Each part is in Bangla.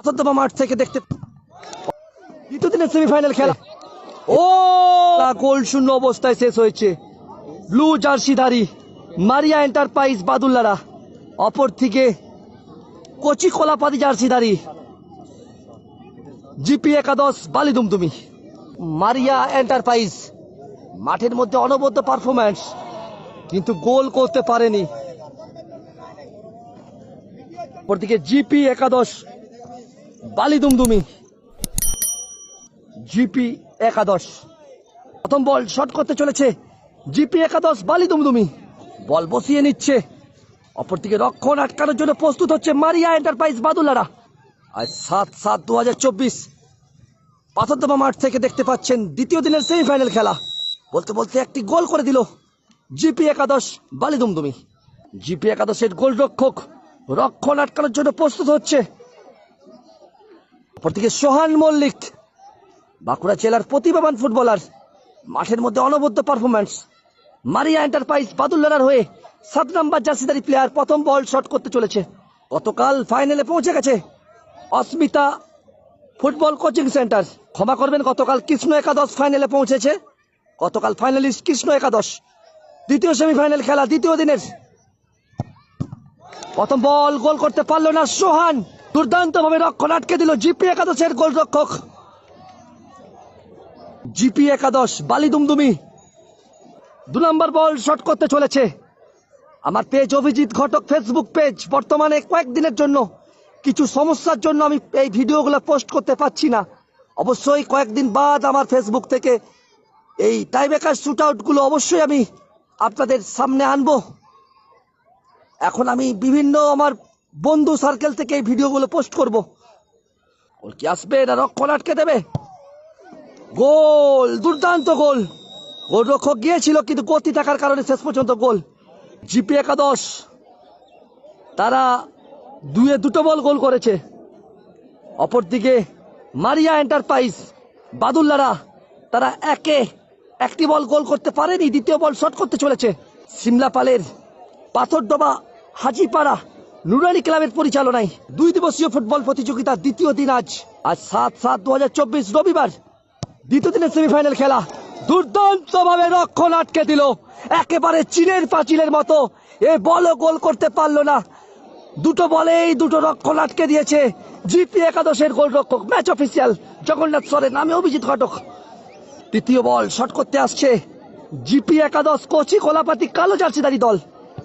অযোধ্যা মাঠ থেকে দেখতে দ্বিতীয় দিনের সেমিফাইনাল খেলা। ও! গোল শূন্য অবস্থায় শেষ হয়েছে। ব্লু জার্সিধারী মারিয়া এন্টারপ্রাইজ বাদুল্লারা। অপর থেকে কচি কলাপাতি জার্সিধারী জিপি একাদশ মারিয়া এন্টারপ্রাইজ মাঠের মধ্যে অনবদ্য পারফরম্যান্স কিন্তু গোল করতে পারেনি। অপরদিকে জিপি একাদশ বালি দুমদুমি। জিপি একাদশ। প্রথম বল শট করতে চলেছে। জিপি একাদশ, বালি দুমদুমি। বল বসিয়ে নিচ্ছে। অপরদিকে রক্ষণ আটকানোর জন্য প্রস্তুত হচ্ছে মারিয়া এন্টারপ্রাইজ বাদুলারা। আজ সাত সাত দু হাজার চব্বিশ। পাথরদমা মাঠ থেকে দেখতে পাচ্ছেন দ্বিতীয় দিনের সেমিফাইনাল খেলা। বলতে বলতে একটি গোল করে দিল জিপি একাদশ, বালি দুমদুমি। জিপি একাদশের গোল রক্ষক রক্ষণ আটকানোর জন্য প্রস্তুত হচ্ছে অপরদিকে সোহান মল্লিক, বাঁকুড়া জেলার প্রতিভাবান ফুটবলার, মাঠের মধ্যে অনবদ্য পারফরম্যান্স মারিয়া এন্টারপ্রাইজ বাদুল্লার হয়ে সাত নাম্বার জার্সিদারি প্লেয়ার প্রথম বল শট করতে চলেছে। গতকাল ফাইনালে পৌঁছে গেছে অস্মিতা ফুটবল কোচিং সেন্টার ক্ষমা করবেন, গতকাল কৃষ্ণ একাদশ ফাইনালে পৌঁছেছে। গতকাল ফাইনালিস্ট কৃষ্ণ একাদশ। দ্বিতীয় সেমিফাইনাল খেলা দ্বিতীয় দিনের। প্রথম বল গোল করতে পারল না সোহান। দুর্দান্ত ভাবে রক্ষণ আটকে দিল জিপি একাদশের গোলরক্ষক। জিপি একাদশ, বালি দুমদুমি। দু নম্বর বল শট করতে চলেছে। আমার page Abhijit Ghatak Facebook page, বর্তমানে কয়েকদিনের জন্য। কিছু সমস্যার জন্য আমি এই ভিডিওগুলো পোস্ট করতে পারছি না। অবশ্যই কয়েকদিন বাদ আমার ফেসবুক থেকে এই টাইবেকার শুট আউটগুলো অবশ্যই আমি আপনাদের সামনে আনব। এখন আমি বিভিন্ন আমার বন্ধু সার্কেল থেকে এই ভিডিওগুলো পোস্ট করব। কি আসবে? এটা রক্ষণ আটকে দেবে? গোল দুর্দান্ত গোল গোল রক্ষক গিয়েছিল, কিন্তু গতি থাকার কারণে শেষ পর্যন্ত গোল জিপি একাদশ। তারা দুয়ে দুটো বল গোল করেছে। অপরদিকে মারিয়া এন্টারপ্রাইজ বাদুল্লারা, তারা একে একটি বল গোল করতে পারেনি, দ্বিতীয় বল শট করতে চলেছে। সিমলা পালের পাথরডোবা হাজিপাড়া নুরানি ক্লাবের পরিচালনায় দুই দিবসীয় ফুটবল প্রতিযোগিতা দ্বিতীয় দিন আজ। আজ সাত সাত দু রবিবার দ্বিতীয় দিনের সেমিফাইনাল খেলা দুর্দান্ত ভাবে রক্ষণ আটকে দিল। একেবারে চীনের পাঁচিলের মতো এ বলও গোল করতে পারল না। দুটো বলেই দুটো রক্ষণ আটকে দিয়েছে জিপি একাদশের গোলরক্ষক, ম্যাচ অফিসিয়াল জগন্নাথ সরেন, নামে অভিজিৎ ঘটক। তৃতীয় বল শট করতে আসছে জিপি একাদশ কোচি কোলাপাতি কালো জার্সিদারি দল।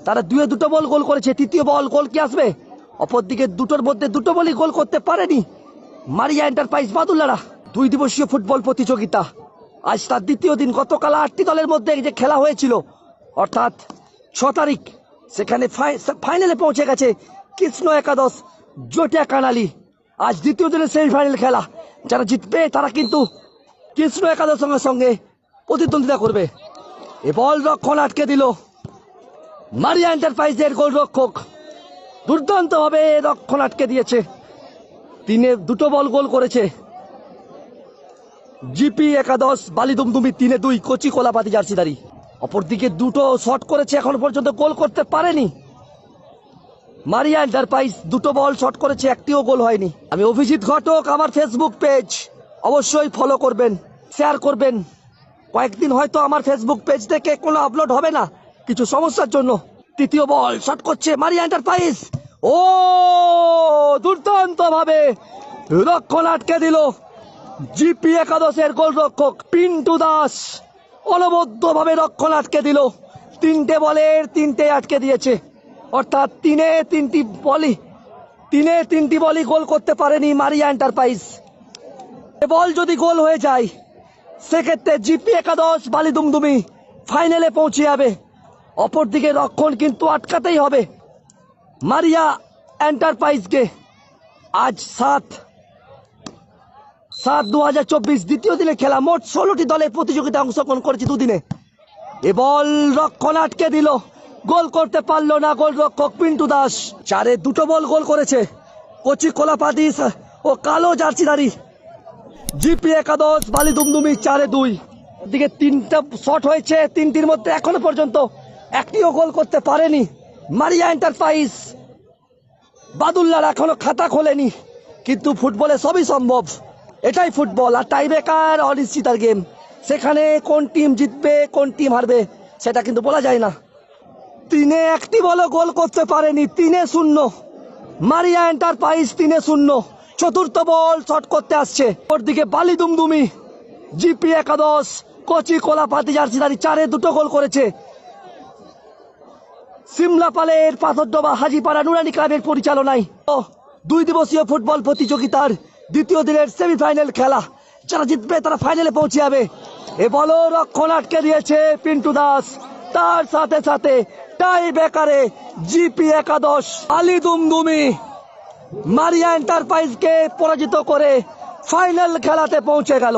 তারা দুয়ে দুটো বল গোল করেছে, তৃতীয় বল, গোল কি আসবে? অপরদিকে দুটোর মধ্যে দুটো বলই গোল করতে পারেনি। মারিয়া এন্টারপ্রাইজ বাদুল্লারা। দুই দিবসীয় ফুটবল প্রতিযোগিতা। আজ তার দ্বিতীয় দিন, গতকাল আটটি দলের মধ্যে যে খেলা হয়েছিল, অর্থাৎ ছ তারিখ, সেখানে ফাই- ফাইনালে পৌঁছে গেছে কৃষ্ণ একাদশ, জোটিয়া কানালি। আজ দ্বিতীয় দিনের সেমিফাইনাল খেলা। যারা জিতবে, তারা কিন্তু কৃষ্ণ একাদশ সঙ্গে সঙ্গে প্রতিদ্বন্দ্বিতা করবে। এ বল রক্ষণ আটকে দিল। মারিয়া এন্টারপ্রাইজের গোলরক্ষক দুর্দান্তভাবে রক্ষণ আটকে দিয়েছে। তিনে দুটো বল গোল করেছে। জিপি একাদশ, বালি দুমদুমি তিনে দুই কচি কোলাপাতি জার্সিদারি অপরদিকে দুটো শট করেছে, এখন পর্যন্ত গোল করতে পারেনি। মারিয়া এন্টারপ্রাইজ, দুটো বল শট করেছে, একটিও গোল হয়নি। আমি অভিজিৎ ঘটক, আমার ফেসবুক পেজ। অবশ্যই ফলো করবেন শেয়ার করবেন। কয়েকদিন হয়তো আমার ফেসবুক পেজ থেকে কোনো আপলোড হবে না। কিছু সমস্যার জন্য তৃতীয় বল শট করছে মারিয়া এন্টারপ্রাইজ। ও দুর্দান্ত ভাবে রক্ষণ আটকে দিল জিপি একাদশের গোলরক্ষক পিন্টু দাস। অনবদ্য ভাবে রক্ষণ আটকে দিল। তিনটে বলের তিনটে আটকে দিয়েছে। অর্থাৎ তিনে তিনটি বলই, তিনে তিনটি বলই গোল করতে পারেনি মারিয়া এন্টারপ্রাইজ। বল যদি গোল হয়ে যায়, সেক্ষেত্রে জিপি একাদশ বালি দুমদুমি ফাইনালে পৌঁছে যাবে। অপরদিকে রক্ষণ কিন্তু আটকাতেই হবে। মারিয়া এন্টারপ্রাইজকে আজ সাত সাত দু হাজার চব্বিশ দ্বিতীয় দিনে খেলা। মোট ষোলোটি দলের প্রতিযোগিতায় অংশগ্রহণ করেছে দুদিনে। এ বল রক্ষণ আটকে দিল। গোল করতে পারল না গোল রক্ষক পিন্টু দাস। চারে দুটো বল গোল করেছে। কচি কোলাপাদিস ও কালো জার্সিদারি জিপি একাদশ, বালি দুমদুমি চারে দুই। দিকে তিনটা শট হয়েছে তিনটির মধ্যে এখনও পর্যন্ত। একটিও গোল করতে পারেনি। Maria enterprise. বাদুল্লার এখনও খাতা খোলেনি। কিন্তু ফুটবলে সবই সম্ভব। এটাই ফুটবল, আর টাই বেকার অনিশ্চিতার গেম সেখানে কোন টিম জিতবে, কোন টিম হারবে, সেটা কিন্তু বলা যায় না। তিনে একটি বলও গোল করতে পারেনি, তিনে শূন্য। মারিয়া এন্টারপ্রাইজ তিনে শূন্য। চতুর্থ বল শট করতে আসছে। ওর দিকে বালি দুমদুমি। জিপি একাদশ, কচি কোলা পাতি জার্সিদারি চারে দুটো গোল করেছে। সিমলাপালের পাথরডোবা হাজিপাড়া নুরানি ক্লাবের পরিচালনায়। দুই দিবসীয় ফুটবল প্রতিযোগিতার দ্বিতীয় দিনের সেমিফাইনাল খেলা। যারা জিতবে, তারা ফাইনালে পৌঁছে যাবে। এ বলও রক্ষণ আটকে দিয়েছে পিন্টু দাস। তার সাথে সাথে টাই বেকারে জিপি একাদশ আলি দুমদুমি। মারিয়া এন্টারপ্রাইজকে পরাজিত করে ফাইনাল খেলাতে পৌঁছে গেল।